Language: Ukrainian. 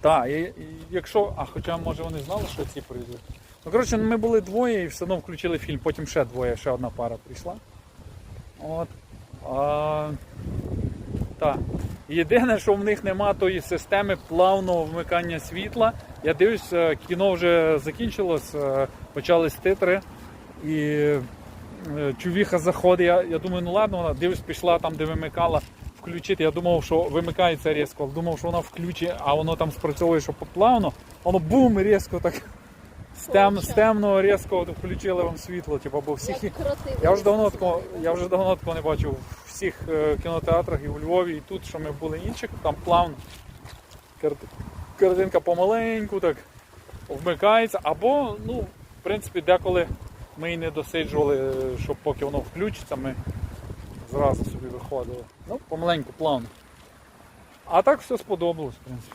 Так, і, і якщо. А хоча може вони знали, що ці прийдуть. Ну, коротше, ми були двоє і все одно включили фільм, потім ще двоє, ще одна пара прийшла. От. А, так. Єдине, що в них нема тої системи плавного вмикання світла. Я дивлюсь, е, кіно вже закінчилось, е, почались титри. І е, чувіха заходить. Я, я думаю, ну ладно, вона дивлюсь, пішла там, де вимикала, включити. Я думав, що вимикається різко, думав, що вона включить, а воно там спрацьовує, що плавно, воно бум, різко так. З, тем, темного різко включили вам світло, типу, бо всіх. Я вже давно такого, я вже давно такого не бачив в всіх е, кінотеатрах і у Львові, і тут, що ми були інших, там плавно карти- картинка помаленьку так вмикається. Або, ну, в принципі, деколи ми і не досиджували, е, щоб поки воно включиться, ми зразу собі виходили. Ну, помаленьку, плавно. А так все сподобалось, в принципі.